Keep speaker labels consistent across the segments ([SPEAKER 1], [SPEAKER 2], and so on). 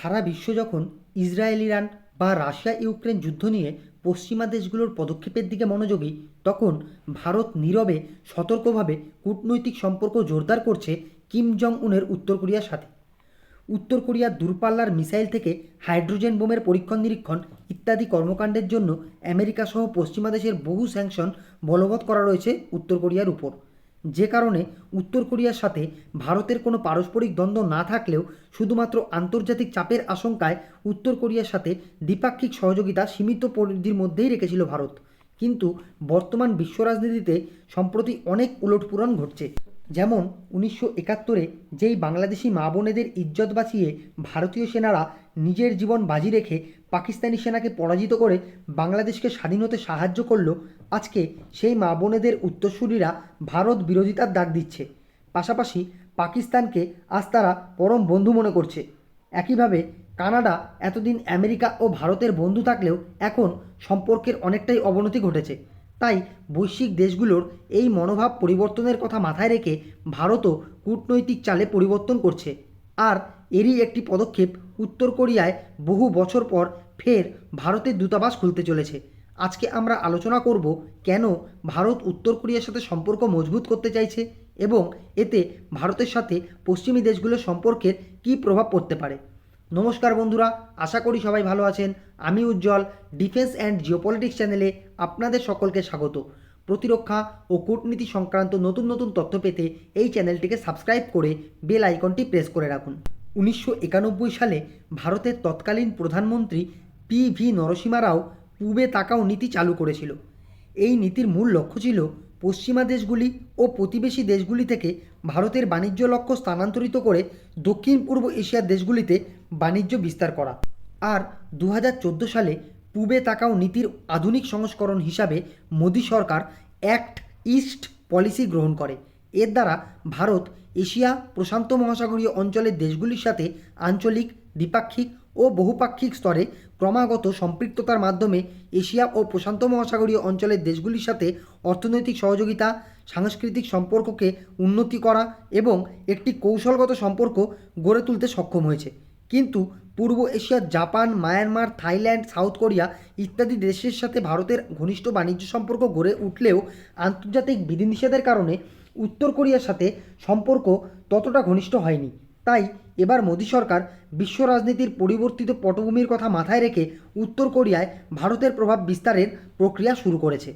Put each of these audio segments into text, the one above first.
[SPEAKER 1] সারা বিশ্ব যখন Israel, Iran বা রাশিয়া, ইউক্রেন যুদ্ধ নিয়ে পশ্চিমা দেশগুলোর পদক্ষেপের দিকে মনোযোগী, তখন ভারত নীরবে সতর্কভাবে কূটনৈতিক সম্পর্ক জোরদার করছে কিম জং উনের উত্তর কোরিয়ার সাথে। উত্তর কোরিয়ার দূরপাল্লার মিসাইল থেকে হাইড্রোজেন বোমের পরীক্ষণ নিরীক্ষণ ইত্যাদি কর্মকাণ্ডের জন্য আমেরিকা সহ পশ্চিমা দেশের বহু স্যাংশন বলবৎ করা রয়েছে উত্তর কোরিয়ার উপর। যে কারণে উত্তর কোরিয়ার সাথে ভারতের কোনো পারস্পরিক দ্বন্দ্ব না থাকলেও শুধুমাত্র আন্তর্জাতিক চাপের আশঙ্কায় উত্তর কোরিয়ার সাথে দ্বিপাক্ষিক সহযোগিতা সীমিত পরিধির মধ্যেই রেখেছিল ভারত। কিন্তু বর্তমান বিশ্ব রাজনীতিতে সম্প্রতি অনেক উলটপুরন ঘটছে। যেমন উনিশশো একাত্তরে যেই বাংলাদেশি মা বোনেদের ইজ্জত বাঁচিয়ে ভারতীয় সেনারা নিজের জীবন বাজি রেখে পাকিস্তানি সেনাকে পরাজিত করে বাংলাদেশকে স্বাধীন হতে সাহায্য করল আজকে সেই মা বোনেদের উত্তরসূরিরা ভারত বিরোধিতার ডাক দিচ্ছে। পাশাপাশি পাকিস্তানকে আজ তারা পরম বন্ধু মনে করছে। একইভাবে কানাডা এতদিন আমেরিকা ও ভারতের বন্ধু থাকলেও এখন সম্পর্কের অনেকটাই অবনতি ঘটেছে। তাই বৈশ্বিক দেশগুলোর এই মনোভাব পরিবর্তনের কথা মাথায় রেখে ভারতও কূটনৈতিক চালে পরিবর্তন করছে। আর এরই একটি পদক্ষেপ উত্তর কোরিয়ায় বহু বছর পর ফের ভারতের দূতাবাস খুলতে চলেছে। আজকে আমরা আলোচনা করব কেন ভারত উত্তর কোরিয়ার সাথে সম্পর্ক মজবুত করতে চাইছে এবং এতে ভারতের সাথে পশ্চিমী দেশগুলোর সম্পর্কের কী প্রভাব পড়তে পারে। নমস্কার বন্ধুরা, আশা করি সবাই ভালো আছেন। আমি উজ্জ্বল ডিফেন্স অ্যান্ড জিওপলিটিক্স চ্যানেলে আপনাদের সকলকে স্বাগত। প্রতিরক্ষা ও কূটনীতি সংক্রান্ত নতুন নতুন তথ্য পেতে এই চ্যানেলটিকে সাবস্ক্রাইব করে বেল আইকনটি প্রেস করে রাখুন। উনিশশো একানব্বই সালে ভারতের তৎকালীন প্রধানমন্ত্রী পি ভি নরসিমা রাও পূবে তাকাও নীতি চালু করেছিল। এই নীতির মূল লক্ষ্য ছিল পশ্চিমা দেশগুলি ও প্রতিবেশী দেশগুলি থেকে ভারতের বাণিজ্য লক্ষ্য স্থানান্তরিত করে দক্ষিণ পূর্ব এশিয়ার দেশগুলিতে বাণিজ্য বিস্তার করা। আর দু হাজার চোদ্দ সালে পূবে তাকাও নীতির আধুনিক সংস্করণ হিসাবে মোদী সরকার অ্যাক্ট ইস্ট পলিসি গ্রহণ করে। এর দ্বারা ভারত এশিয়া প্রশান্ত মহাসাগরীয় অঞ্চলের দেশগুলির সাথে আঞ্চলিক, দ্বিপাক্ষিক ও বহুপাক্ষিক স্তরে ক্রমাগত সম্পৃক্ততার মাধ্যমে এশিয়া ও প্রশান্ত মহাসাগরীয় অঞ্চলের দেশগুলির সাথে অর্থনৈতিক সহযোগিতা, সাংস্কৃতিক সম্পর্ককে উন্নতি করা এবং একটি কৌশলগত সম্পর্ক গড়ে তুলতে সক্ষম হয়েছে। কিন্তু পূর্ব এশিয়ার Japan, Myanmar, Thailand, South Korea ইত্যাদি দেশের সাথে ভারতের ঘনিষ্ঠ বাণিজ্য সম্পর্ক গড়ে উঠলেও আন্তর্জাতিক বিধিনিষেধের কারণে উত্তর কোরিয়ার সাথে সম্পর্ক ততটা ঘনিষ্ঠ হয়নি। তাই এবার মোদী সরকার বিশ্ব রাজনীতির পরিবর্তিত পটভূমির কথা মাথায় রেখে উত্তর কোরিয়ায় ভারতের প্রভাব বিস্তারের প্রক্রিয়া শুরু করেছে।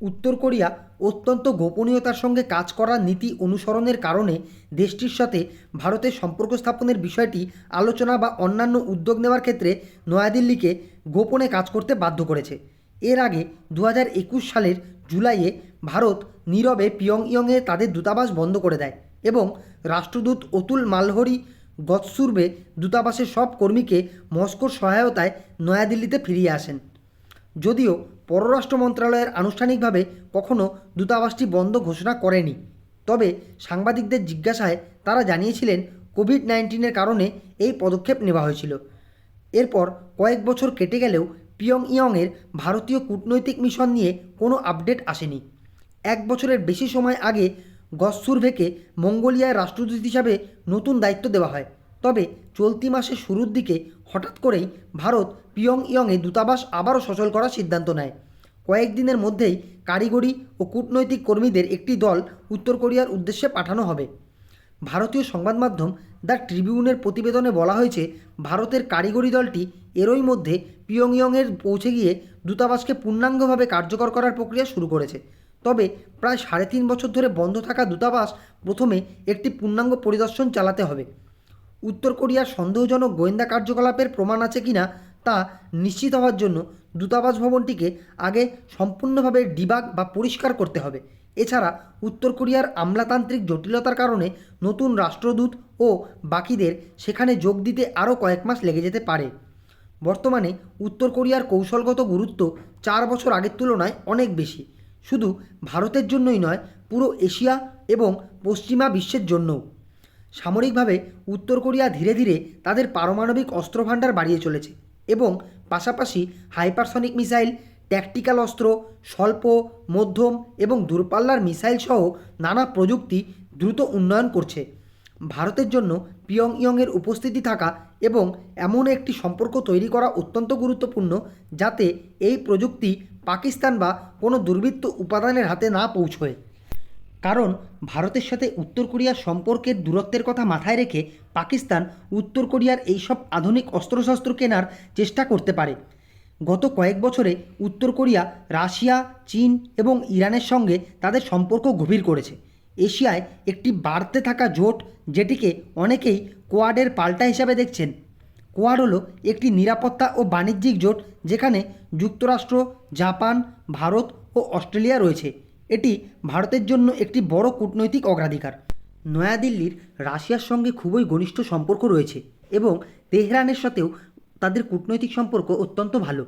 [SPEAKER 1] উত্তর কোরিয়া অত্যন্ত গোপনীয়তার সঙ্গে কাজ করার নীতি অনুসরণের কারণে দেশটির সাথে ভারতের সম্পর্ক স্থাপনের বিষয়টি আলোচনা বা অন্যান্য উদ্যোগ নেওয়ার ক্ষেত্রে নয়াদিল্লিকে গোপনে কাজ করতে বাধ্য করেছে। এর আগে দু হাজার একুশ সালের জুলাইয়ে ভারত নীরবে পিয়ংইয়ংয়ে তাদের দূতাবাস বন্ধ করে দেয় এবং রাষ্ট্রদূত অতুল মালহরি গতসুর্বে দূতাবাসের সব কর্মীকে মস্কোর সহায়তায় নয়াদিল্লিতে ফিরিয়ে আসেন। যদিও পররাষ্ট্র মন্ত্রণালয়ের আনুষ্ঠানিকভাবে কখনও দূতাবাসটি বন্ধ ঘোষণা করেনি, তবে সাংবাদিকদের জিজ্ঞাসায় তারা জানিয়েছিলেন কোভিড নাইন্টিনের কারণে এই পদক্ষেপ নেওয়া হয়েছিল। এরপর কয়েক বছর কেটে গেলেও পিয়ং ইয়ংয়ের ভারতীয় কূটনৈতিক মিশন নিয়ে কোনো আপডেট আসেনি। এক বছরের বেশি সময় আগে গসসুরভেকে মঙ্গোলিয়ায় রাষ্ট্রদূত হিসাবে নতুন দায়িত্ব দেওয়া হয়। তবে চলতি মাসের শুরুর দিকে হঠাৎ করেই ভারত পিয়ং ইয়ংয়ে দূতাবাস আবারও সচল করার সিদ্ধান্ত নেয়। কয়েকদিনের মধ্যেই কারিগরি ও কূটনৈতিক কর্মীদের একটি দল উত্তর কোরিয়ার উদ্দেশ্যে পাঠানো হবে। ভারতীয় সংবাদ মাধ্যম দ্য ট্রিবিউনের প্রতিবেদনে বলা হয়েছে, ভারতের কারিগরি দলটি এরই মধ্যে পিয়ংইয়ংয়ের পৌঁছে গিয়ে দূতাবাসকে পূর্ণাঙ্গভাবে কার্যকর করার প্রক্রিয়া শুরু করেছে। তবে প্রায় সাড়ে তিন বছর ধরে বন্ধ থাকা দূতাবাস প্রথমে একটি পূর্ণাঙ্গ পরিদর্শন চালাতে হবে। উত্তর কোরিয়ার সন্দেহজনক গোয়েন্দা কার্যকলাপের প্রমাণ আছে কিনা তা নিশ্চিত হওয়ার জন্য দূতাবাস ভবনটিকে আগে সম্পূর্ণভাবে ডিবাগ বা পরিষ্কার করতে হবে। এছাড়া উত্তর কোরিয়ার আমলাতান্ত্রিক জটিলতার কারণে নতুন রাষ্ট্রদূত ও বাকিদের সেখানে যোগ দিতে আরও কয়েক মাস লেগে যেতে পারে। বর্তমানে উত্তর কোরিয়ার কৌশলগত গুরুত্ব চার বছর আগের তুলনায় অনেক বেশি। শুধু ভারতের জন্যই নয়, পুরো এশিয়া এবং পশ্চিমা বিশ্বের জন্যও। সামরিকভাবে উত্তর কোরিয়া ধীরে ধীরে তাদের পারমাণবিক অস্ত্রভাণ্ডার বাড়িয়ে চলেছে এবং পাশাপাশি হাইপারসনিক মিসাইল, ট্যাকটিক্যাল অস্ত্র, স্বল্প, মধ্যম এবং দূরপাল্লার মিসাইল সহ নানা প্রযুক্তি দ্রুত উন্নয়ন করছে। ভারতের জন্য পিয়ং ইয়ংয়ের উপস্থিতি থাকা এবং এমন একটি সম্পর্ক তৈরি করা অত্যন্ত গুরুত্বপূর্ণ যাতে এই প্রযুক্তি পাকিস্তান বা কোনো দুর্বৃত্ত উপাদানের হাতে না পৌঁছয়। কারণ ভারতের সাথে উত্তর কোরিয়ার সম্পর্কের দূরত্বের কথা মাথায় রেখে পাকিস্তান উত্তর কোরিয়ার এইসব আধুনিক অস্ত্রশস্ত্র কেনার চেষ্টা করতে পারে। গত কয়েক বছরে উত্তর কোরিয়া, রাশিয়া, চীন এবং ইরানের সঙ্গে তাদের সম্পর্ক গভীর করেছে। এশিয়ায় একটি বাড়তে থাকা জোট, যেটিকে অনেকেই কোয়াডের পাল্টা হিসাবে দেখছেন। কোয়াড হলো একটি নিরাপত্তা ও বাণিজ্যিক জোট যেখানে যুক্তরাষ্ট্র, জাপান, ভারত ও অস্ট্রেলিয়া রয়েছে। এটি ভারতের জন্য একটি বড় কূটনৈতিক অগ্রাধিকার। নয়াদিল্লির রাশিয়ার সঙ্গে খুবই ঘনিষ্ঠ সম্পর্ক রয়েছে এবং তেহরানের সাথেও তাদের কূটনৈতিক সম্পর্ক অত্যন্ত ভালো।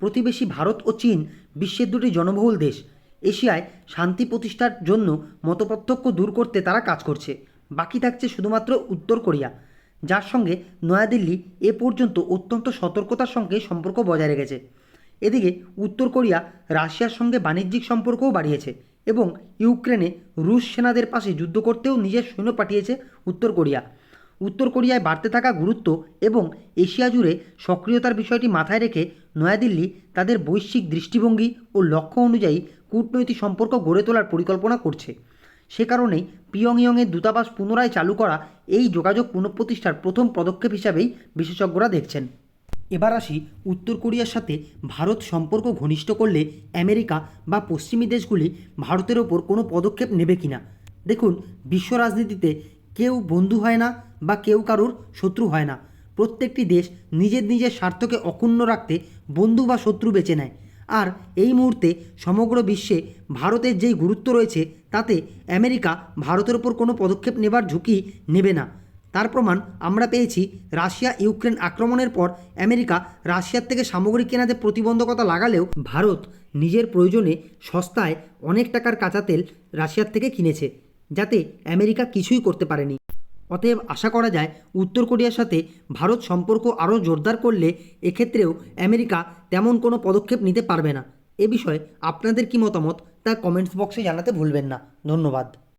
[SPEAKER 1] প্রতিবেশী ভারত ও চীন বিশ্বের দুটি জনবহুল দেশ। এশিয়ায় শান্তি প্রতিষ্ঠার জন্য মতপার্থক্য দূর করতে তারা কাজ করছে। বাকি থাকছে শুধুমাত্র উত্তর কোরিয়া। যার সঙ্গে নয়াদিল্লি এ পর্যন্ত অত্যন্ত সতর্কতার সঙ্গে সম্পর্ক বজায় রেখেছে। এদিকে উত্তর কোরিয়া, রাশিয়ার সঙ্গে বাণিজ্যিক সম্পর্কও বাড়িয়েছে এবং ইউক্রেনে রুশ সেনাদের পাশে যুদ্ধ করতেও নিজের সৈন্য পাঠিয়েছে উত্তর কোরিয়া। উত্তর কোরিয়ায় বাড়তে থাকা গুরুত্ব এবং এশিয়া জুড়ে সক্রিয়তার বিষয়টি মাথায় রেখে নয়াদিল্লি তাদের বৈশ্বিক দৃষ্টিভঙ্গি ও লক্ষ্য অনুযায়ী কূটনৈতিক সম্পর্ক গড়ে তোলার পরিকল্পনা করছে। সে কারণেই পিয়ংইয়ংয়ের দূতাবাস পুনরায় চালু করা এই যোগাযোগ পুনঃপ্রতিষ্ঠার প্রথম পদক্ষেপ হিসাবেই বিশেষজ্ঞরা দেখছেন। এবার আসি উত্তর কোরিয়ার সাথে ভারত সম্পর্ক ঘনিষ্ঠ করলে আমেরিকা বা পশ্চিমী দেশগুলি ভারতের ওপর কোনো পদক্ষেপ নেবে কিনা? দেখুন, বিশ্ব রাজনীতিতে কেউ বন্ধু হয় না বা কেউ কারুর শত্রু হয় না। প্রত্যেকটি দেশ নিজের নিজের স্বার্থকে অক্ষুণ্ণ রাখতে বন্ধু বা শত্রু বেছে নেয়। আর এই মুহূর্তে সমগ্র বিশ্বে ভারতের যেই গুরুত্ব রয়েছে, তাতে আমেরিকা ভারতের ওপর কোনো পদক্ষেপ নেবার ঝুঁকি নেবে না। তার প্রমাণ আমরা পেয়েছি রাশিয়া ইউক্রেন আক্রমণের পর আমেরিকা রাশিয়ার থেকে সামগ্রী কেনাতে প্রতিবন্ধকতা লাগালেও ভারত নিজের প্রয়োজনে সস্তায় অনেক টাকার কাঁচা তেল রাশিয়ার থেকে কিনেছে, যাতে আমেরিকা কিছুই করতে পারেনি। অতএব আশা করা যায় উত্তর কোরিয়ার সাথে ভারত সম্পর্ক আরও জোরদার করলে এক্ষেত্রেও আমেরিকা তেমন কোনো পদক্ষেপ নিতে পারবে না। এ বিষয়ে আপনাদের কি মতামত তা কমেন্টস বক্সে জানাতে ভুলবেন না। ধন্যবাদ।